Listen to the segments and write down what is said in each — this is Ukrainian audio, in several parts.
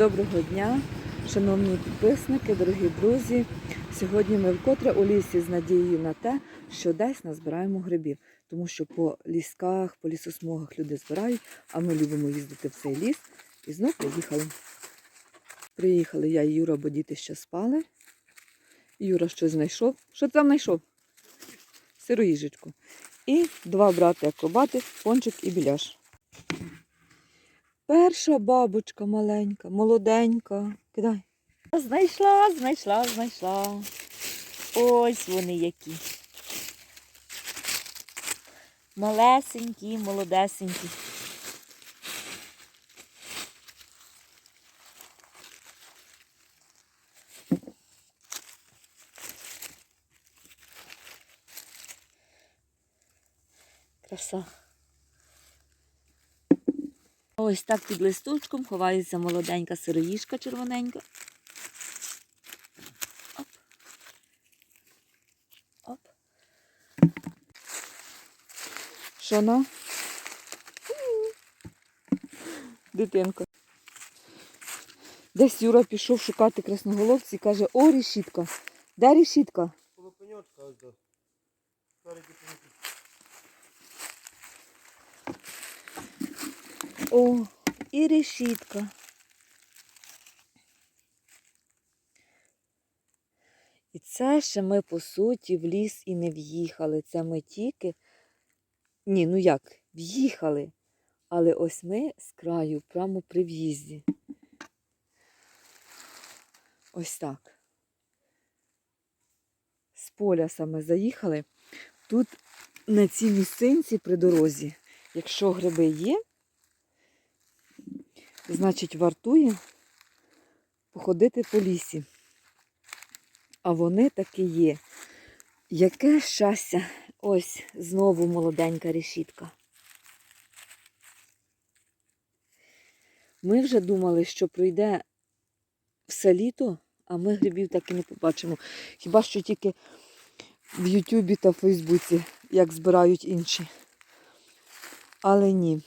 Доброго дня, шановні підписники, дорогі друзі. Сьогодні ми вкотре у лісі з надією на те, що десь назбираємо грибів, тому що по лісках, по лісосмугах люди збирають, а ми любимо їздити в цей ліс. І знов приїхали. Приїхали я і Юра, бо діти ще спали. Юра щось знайшов. Що там знайшов? Сироїжечку. І два брати акробати, пончик і біляш. Перша бабочка маленька, молоденька. Кидай. Знайшла, знайшла, знайшла. Ось вони які. Малесенькі, молодесенькі. Краса. Ось так під листочком ховається молоденька сироїжка червоненька. Оп. Оп. Що на? Дитинка. Десь Юра пішов шукати красноголовці і каже, о, рішітка. Де рішітка? Полупеньочка ось до. О, і решітка. І це ще ми, по суті, в ліс і не в'їхали. Це ми тільки. Ні, ну як, в'їхали. Але ось ми з краю, прямо при в'їзді. Ось так. З поля саме заїхали. Тут на цій місцинці при дорозі, якщо гриби є, значить, вартує походити по лісі. А вони таки є. Яке щастя! Ось знову молоденька решітка. Ми вже думали, що пройде все літо, а ми грибів так і не побачимо. Хіба що тільки в Ютубі та Фейсбуці, як збирають інші. Але ні.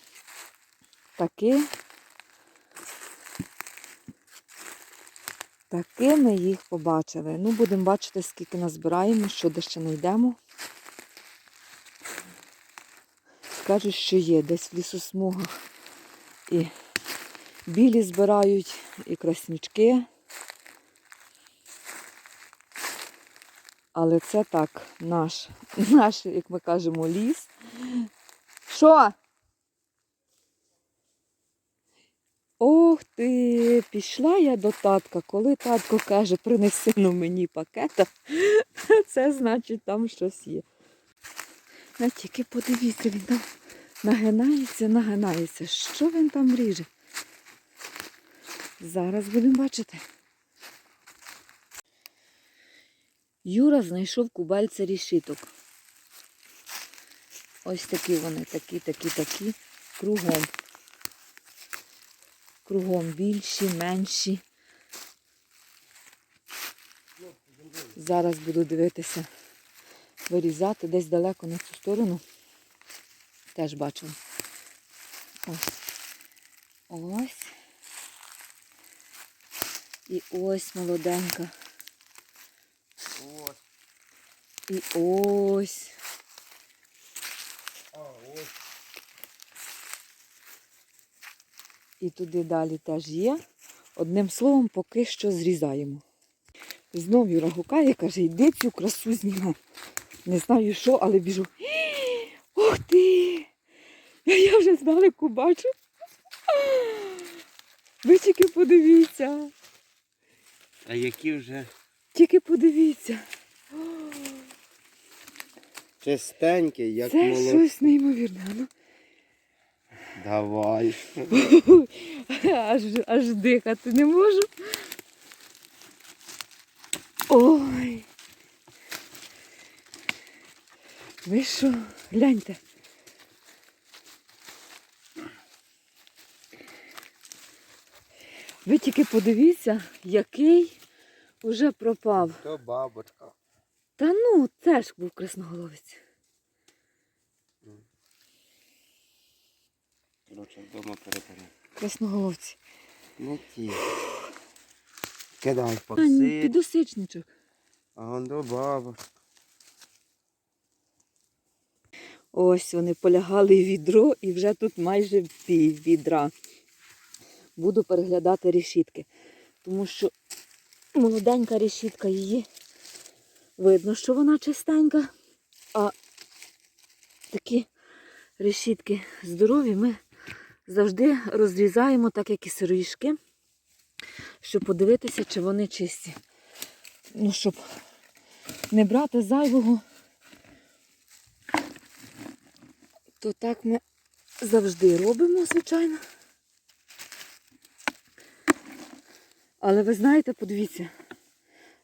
Таки Таки ми їх побачили. Ну, будемо бачити, скільки назбираємо, що ще знайдемо. Кажуть, що є десь в лісосмугах. І білі збирають, і краснючки. Але це так, наш, наш, як ми кажемо, ліс. Що? Ох ти, пішла я до татка. Коли татко каже, принеси ну мені пакета, це значить там щось є. А тільки подивіться, він там нагинається, нагинається. Що він там ріже? Зараз будемо бачити. Юра знайшов кубальця рішиток. Ось такі вони, такі, такі, такі, кругом. Кругом більші, менші. Зараз буду дивитися, вирізати десь далеко на цю сторону. Теж бачила. Ось. Ось. І ось молоденька. Ось. І ось. А, ось. І туди далі теж є. Одним словом, поки що зрізаємо. Знов Юра гукає, каже, йди цю красу зніме. Не знаю що, але біжу. Ух ти! Я вже здалеку бачу. Ви тільки подивіться. А які вже Тільки подивіться. чистенькі, як Це молоко. щось неймовірне. ну. Давай. Аж, аж дихати не можу. Ой. Ви що, гляньте. Ви тільки подивіться, який уже пропав. То бабочка. Та ну, теж був красноголовець. Коротше, вдома переберемо. Красноголовці. Не ті. Кидай А, ні, посип. підосичничок. А он до бабочка. Ось вони полягали в відро і вже тут майже пів відра. Буду переглядати решітки, тому що молоденька решітка її. Видно, що вона чистенька, а такі решітки здорові ми завжди розрізаємо, так як і сироїшки, щоб подивитися, чи вони чисті. Ну, щоб не брати зайвого. То так ми завжди робимо, звичайно. Але ви знаєте, подивіться,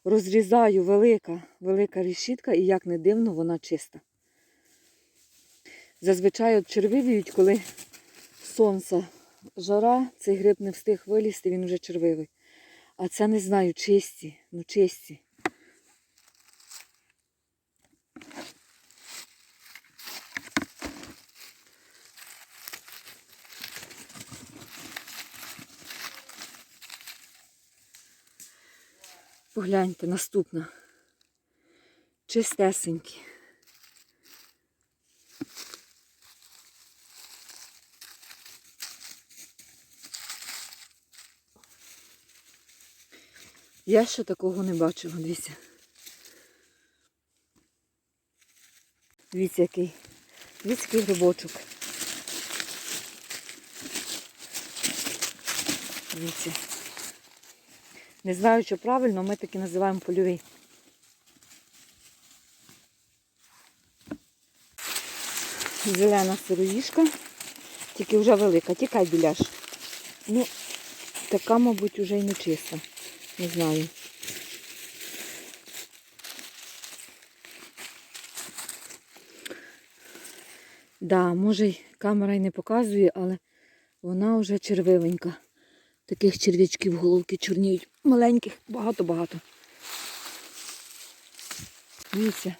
розрізаю велика, велика решітка і як не дивно, вона чиста. Зазвичай червивіють, коли сонце жара, цей гриб не встиг вилізти, він вже червивий. А це не знаю, чисті, ну чисті. Погляньте, наступна. Чистесенькі. Я ще такого не бачила, дивіться. Дивіться, який. Дивіться, який грибочок. Дивіться. Не знаю, що правильно, ми таки називаємо польовий. Зелена сироїшка, тільки вже велика. Тікай біляш. Ну, така, мабуть, вже й не чиста. Не знаю. Да, може й камера й не показує, але вона вже червивенька. Таких черв'ячків головки чорніють. Маленьких, багато-багато. Дивіться,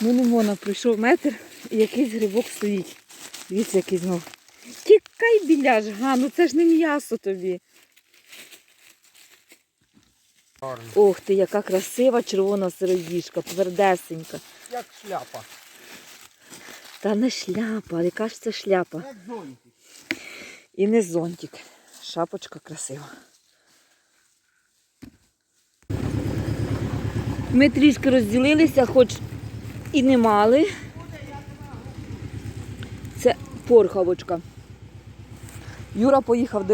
не можна, пройшов метр і якийсь грибок стоїть. Дивіться, який знов. Тікай біляш, га, ну це ж не м'ясо тобі. Ох ти, яка красива червона сироїжка, твердесенька. Як шляпа. Та не шляпа, яка ж це шляпа? Як зонтик. І не зонтик. Шапочка красива. Ми трішки розділилися, хоч і не мали. Це порхавочка. Юра поїхав.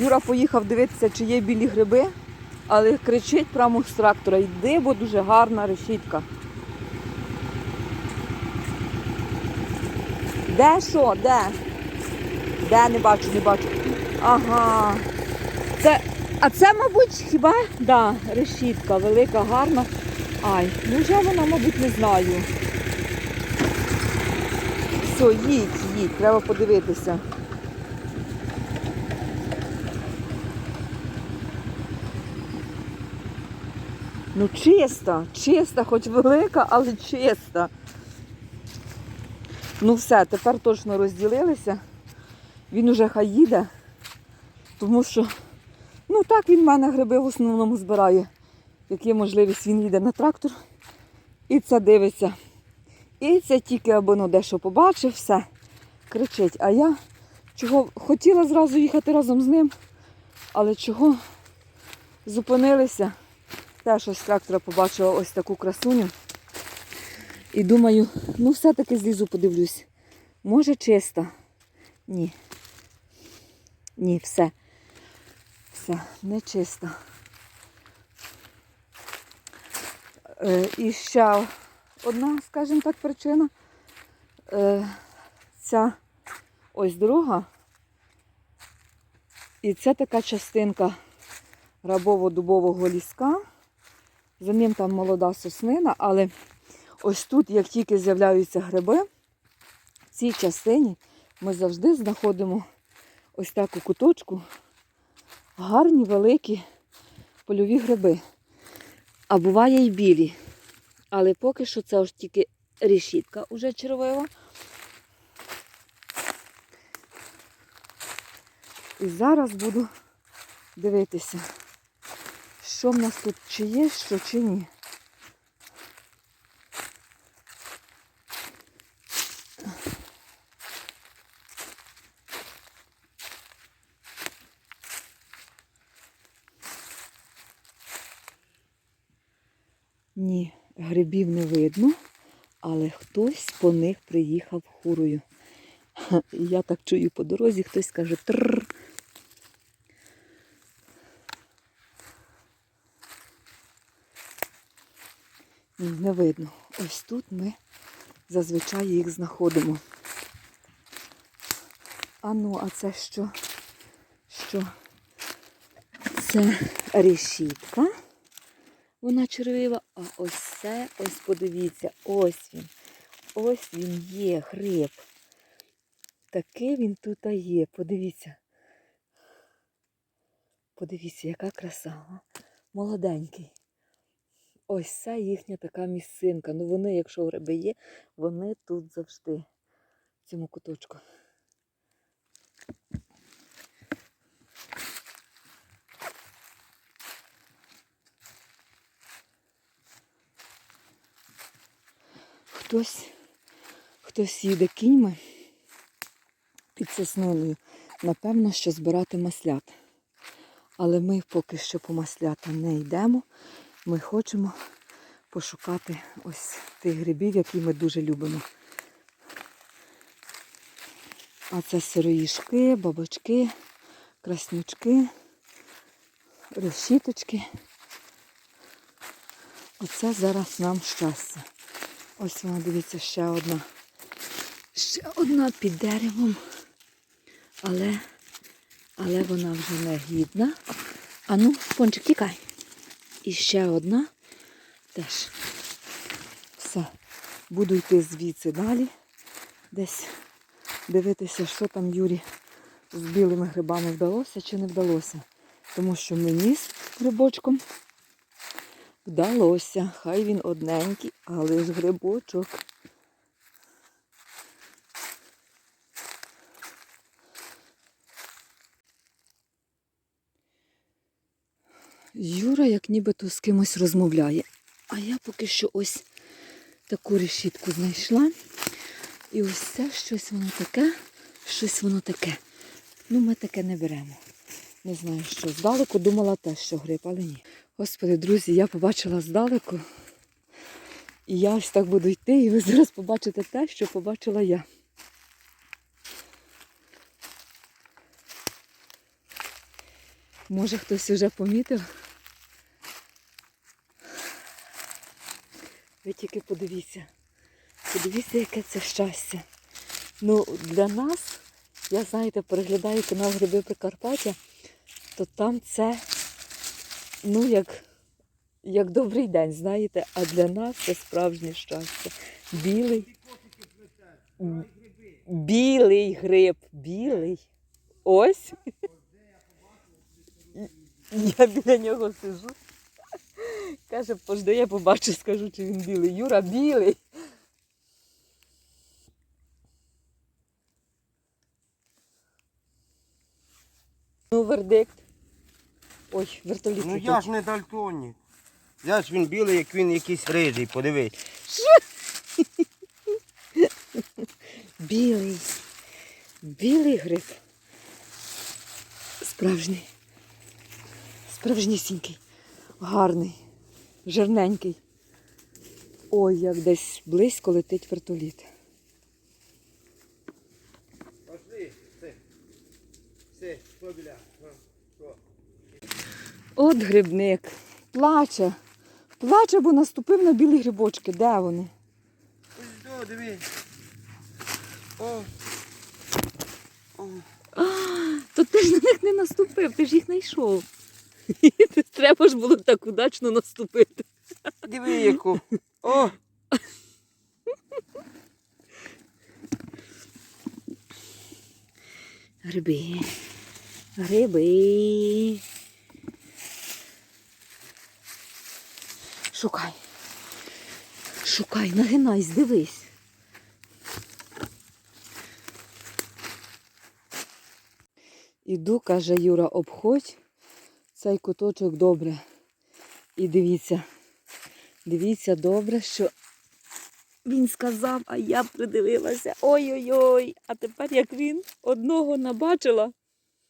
Юра поїхав дивитися, чи є білі гриби, але кричить прямо з трактора, йди, бо дуже гарна решітка. Де що? Де? Де не бачу, не бачу. Ага. Це, а це, мабуть, хіба? Да, решітка велика, гарна. Ай, ну вже вона, мабуть, не знаю. Все, їдь, їдь, треба подивитися. Ну, чиста, чиста, хоч велика, але чиста. Ну все, тепер точно розділилися. Він уже хай їде, тому що, ну так він в мене гриби в основному збирає. Як можливість, він їде на трактор і це дивиться. І це тільки або ну, дещо побачив, все, кричить. А я чого хотіла зразу їхати разом з ним, але чого зупинилися. Теж ось трактора побачила ось таку красуню. І думаю, ну все-таки злізу подивлюсь. Може чиста? Ні. Ні, все. Все, не чиста. Е, і ще одна, скажімо так, причина. Е, ця ось друга. І це така частинка рабово-дубового ліска. За ним там молода соснина, але ось тут, як тільки з'являються гриби, в цій частині ми завжди знаходимо ось так у куточку гарні великі польові гриби. А буває і білі. Але поки що це ось тільки решітка уже червива. І зараз буду дивитися, що в нас тут, чи є що, чи ні. Ні, грибів не видно, але хтось по них приїхав хурою. Я так чую по дорозі, хтось каже тррр. Ні, не видно. Ось тут ми зазвичай їх знаходимо. А ну, а це що? Що? Це решітка. Вона червива, а ось це, ось подивіться, ось він. Ось він є, гриб. Такий він тут є. Подивіться. Подивіться, яка краса. Молоденький. Ось це їхня така місцинка. Ну вони, якщо гриби є, вони тут завжди, в цьому куточку. Хтось, хтось їде кіньми під сосною. Напевно, що збирати маслят. Але ми поки що по маслята не йдемо. Ми хочемо пошукати ось тих грибів, які ми дуже любимо. А це сироїшки, бабочки, краснючки, решіточки. Оце зараз нам щастя. Ось вона, дивіться, ще одна. Ще одна під деревом. Але, але вона вже не гідна. А ну, пончик, тікай. І ще одна. Теж. Все. Буду йти звідси далі. Десь дивитися, що там Юрі з білими грибами вдалося чи не вдалося. Тому що мені з грибочком вдалося. Хай він одненький, але ж грибочок. Юра як нібито з кимось розмовляє. А я поки що ось таку решітку знайшла. І ось це щось воно таке, щось воно таке. Ну, ми таке не беремо. Не знаю що. Здалеку думала теж, що гриб, але ні. Господи, друзі, я побачила здалеку. І я ось так буду йти, і ви зараз побачите те, що побачила я. Може хтось вже помітив? Ви тільки подивіться. Подивіться, яке це щастя. Ну, для нас, я знаєте, переглядаю канал Гриби Прикарпаття, то там це, ну, як, як добрий день, знаєте, а для нас це справжнє щастя. Білий. Білий гриб, білий. Ось. Я біля нього сижу. Каже, пожди, я побачу, скажу, чи він білий. Юра, білий. Ну, вердикт. Ой, вертоліт. Ну я ж не дальтонік. Я ж він білий, як він якийсь рижий, подивись. Білий. Білий гриб. Справжній. Справжнісінький. Гарний. Жирненький. Ой, як десь близько летить вертоліт. От грибник. Плаче. Плаче, бо наступив на білі грибочки. Де вони? Ось диви. О. О. То ти ж на них не наступив, ти ж їх знайшов. Треба ж було так удачно наступити. Диви яку. О. Гриби. Гриби. Шукай. Шукай, нагинайсь, дивись. Іду, каже Юра, обходь цей куточок добре. І дивіться, дивіться добре, що він сказав, а я придивилася. Ой-ой-ой. А тепер як він одного набачила,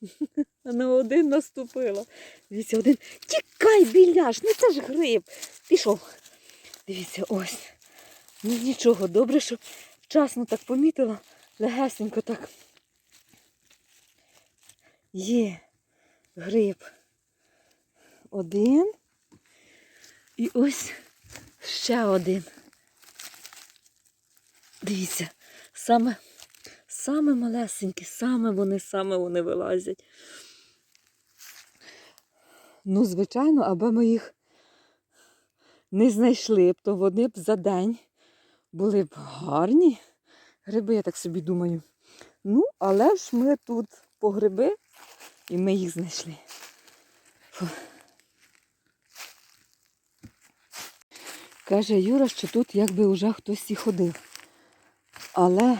а на один наступила. Дивіться, один. Тікай, біляш, ну це ж гриб. Пішов. Дивіться, ось. Ну нічого, добре, що вчасно так помітила, легесенько так. Є гриб. Один. І ось ще один. Дивіться, саме, саме малесенькі, саме вони, саме вони вилазять. Ну, звичайно, аби ми їх не знайшли б, то вони б за день були б гарні гриби, я так собі думаю. Ну, але ж ми тут по гриби і ми їх знайшли. Фу. Каже Юра, що тут якби вже хтось і ходив. Але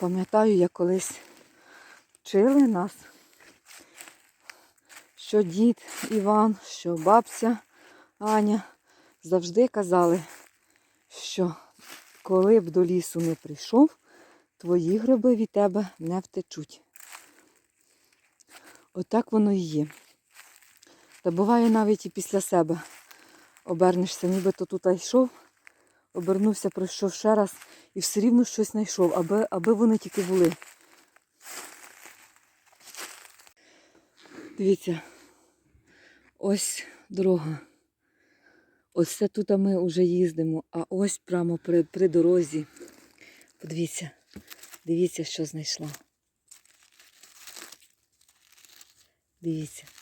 пам'ятаю, як колись вчили нас, що дід Іван, що бабця Аня завжди казали, що коли б до лісу не прийшов, твої гриби від тебе не втечуть. Отак воно і є. Та буває навіть і після себе. Обернешся, нібито тут йшов, обернувся, пройшов ще раз і все рівно щось знайшов, аби, аби вони тільки були. Дивіться, ось дорога. Ось це тут ми вже їздимо, а ось прямо при, при дорозі. Подивіться, дивіться, що знайшла. Дивіться.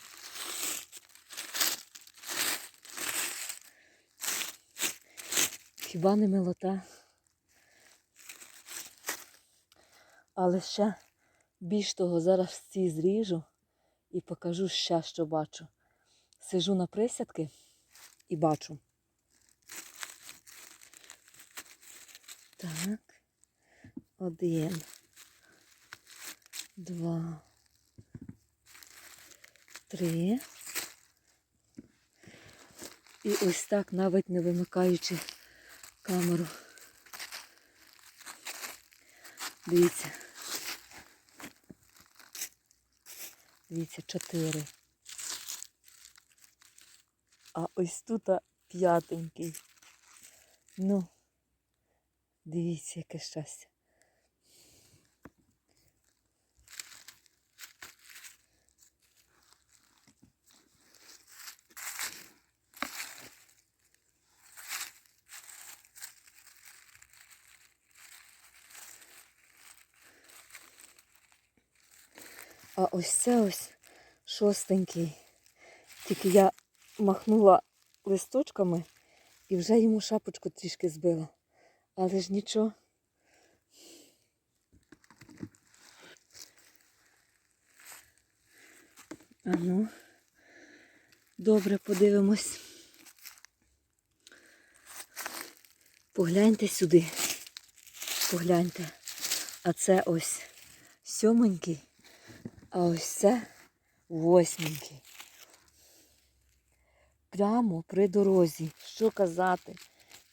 Хіба не милота? Але ще більш того, зараз ці зріжу і покажу ще, що бачу. Сижу на присядки і бачу. Так. Один. Два. Три. І ось так, навіть не вимикаючи камеру. Дивіться. Дивіться, чотири. А ось тут п'ятенький. Ну, дивіться, яке щастя. Ось це ось шостенький. Тільки я махнула листочками і вже йому шапочку трішки збила. Але ж нічого. А добре, подивимось. Погляньте сюди. Погляньте. А це ось сьоменький, а ось це восьменький. Прямо при дорозі. Що казати?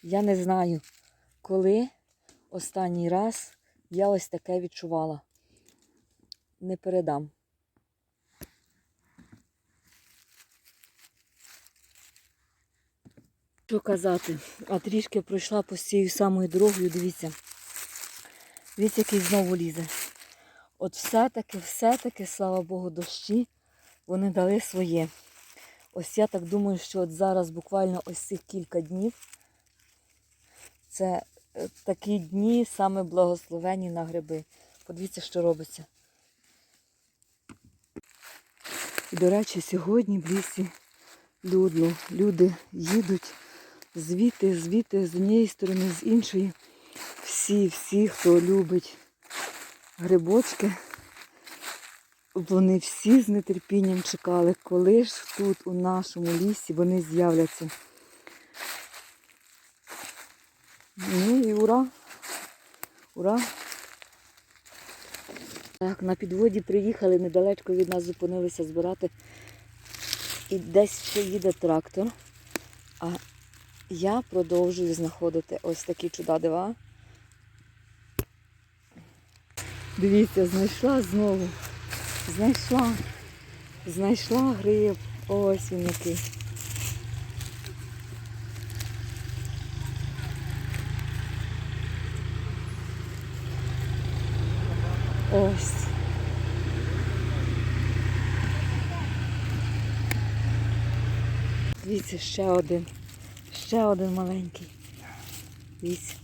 Я не знаю, коли останній раз я ось таке відчувала. Не передам. Що казати? А трішки пройшла по цією самою дорогою, дивіться. Дивіться, який знову лізе. От все-таки, все-таки, слава Богу, дощі вони дали своє. Ось я так думаю, що от зараз буквально ось цих кілька днів це е, такі дні саме благословені на гриби. Подивіться, що робиться. І, до речі, сьогодні в лісі людно. Люди їдуть звідти, звідти, з однієї сторони, з іншої. Всі, всі, хто любить грибочки, вони всі з нетерпінням чекали, коли ж тут, у нашому лісі, вони з'являться. Ну і ура! Ура! Так, на підводі приїхали, недалечко від нас зупинилися збирати. І десь ще їде трактор. А я продовжую знаходити ось такі чуда дива. Дивіться, знайшла знову. Знайшла. Знайшла гриб. Ось він який. Ось. Дивіться, ще один. Ще один маленький. Дивіться.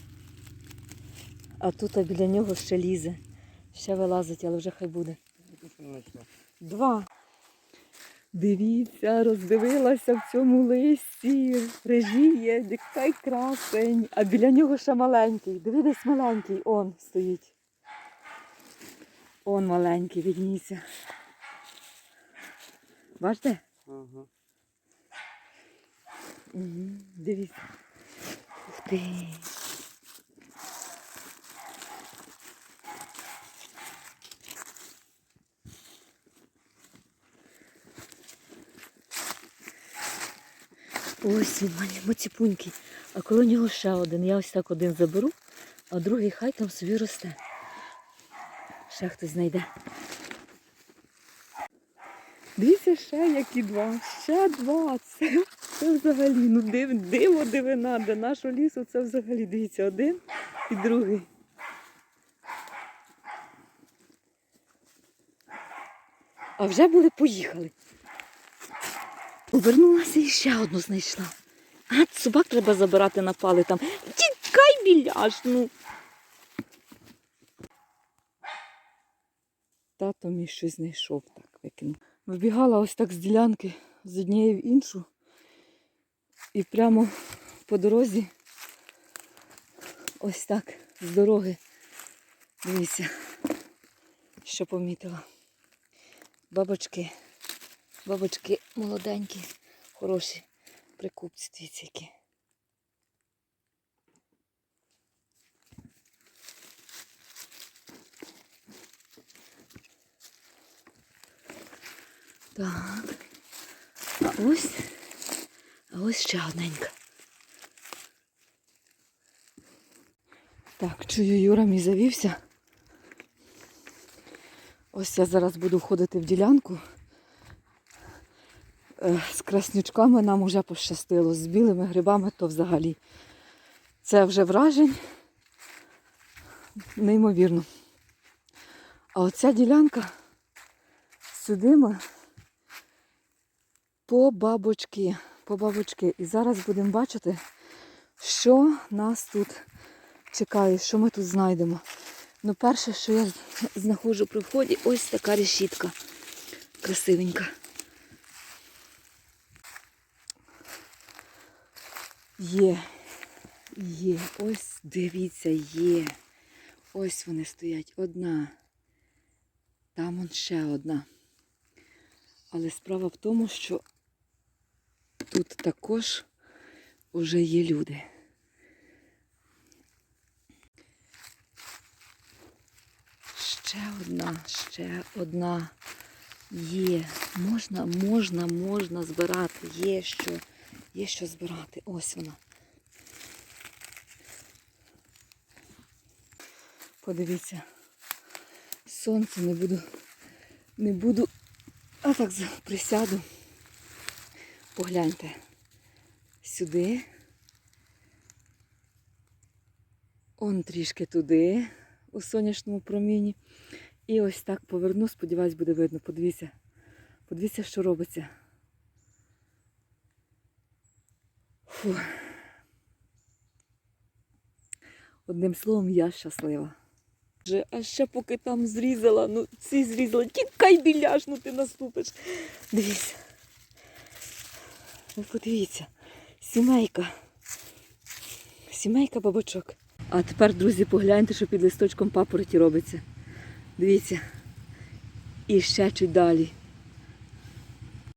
А тут а біля нього ще лізе. Ще вилазить, але вже хай буде. Два. Дивіться, роздивилася в цьому листі. Режіє, дикай красень. А біля нього ще маленький. Диви, десь маленький. Он стоїть. Он маленький, відніться. Бачите? Ага. Угу. Дивіться. Ух ти. Ось він, малі- моціпунький. А коло нього ще один. Я ось так один заберу, а другий хай там собі росте. Ще хтось знайде. Дивіться, ще які два. Ще два. Це, це взагалі, ну див, диво дивина, для нашого лісу це взагалі. Дивіться, один і другий. А вже були поїхали. Повернулася і ще одну знайшла. А, собак треба забирати на пали там. Тікай біляш, ну. Тато мій щось знайшов, так викинув. Вибігала ось так з ділянки з однієї в іншу. І прямо по дорозі, ось так, з дороги. Дивіться, що помітила. Бабочки, бабочки молоденькі, хороші, прикупці, дивіться які. Так. А ось, а ось ще одненька. Так, чую, Юра мій завівся. Ось я зараз буду входити в ділянку. Е, З краснючками нам вже пощастило, з білими грибами то взагалі. Це вже вражень. Неймовірно. А оця ділянка сюди по бабочки, по бабочки. І зараз будемо бачити, що нас тут чекає, що ми тут знайдемо. Ну, перше, що я знаходжу при вході, ось така решітка. Красивенька. Є, є, ось дивіться, є. Ось вони стоять. Одна. Там он ще одна. Але справа в тому, що тут також вже є люди. Ще одна, ще одна є. Можна, можна, можна збирати. Є що, є що збирати. Ось вона. Подивіться. Сонце не буду, не буду, а так присяду. Погляньте сюди. Он трішки туди, у сонячному проміні. І ось так поверну, сподіваюсь, буде видно. Подивіться. Подивіться, що робиться. Фу. Одним словом, я щаслива. А ще поки там зрізала, ну ці зрізала, тікай біляш, ну ти наступиш. Дивіться. Ви подивіться. Сімейка. Сімейка бабочок. А тепер, друзі, погляньте, що під листочком папороті робиться. Дивіться. І ще чуть далі.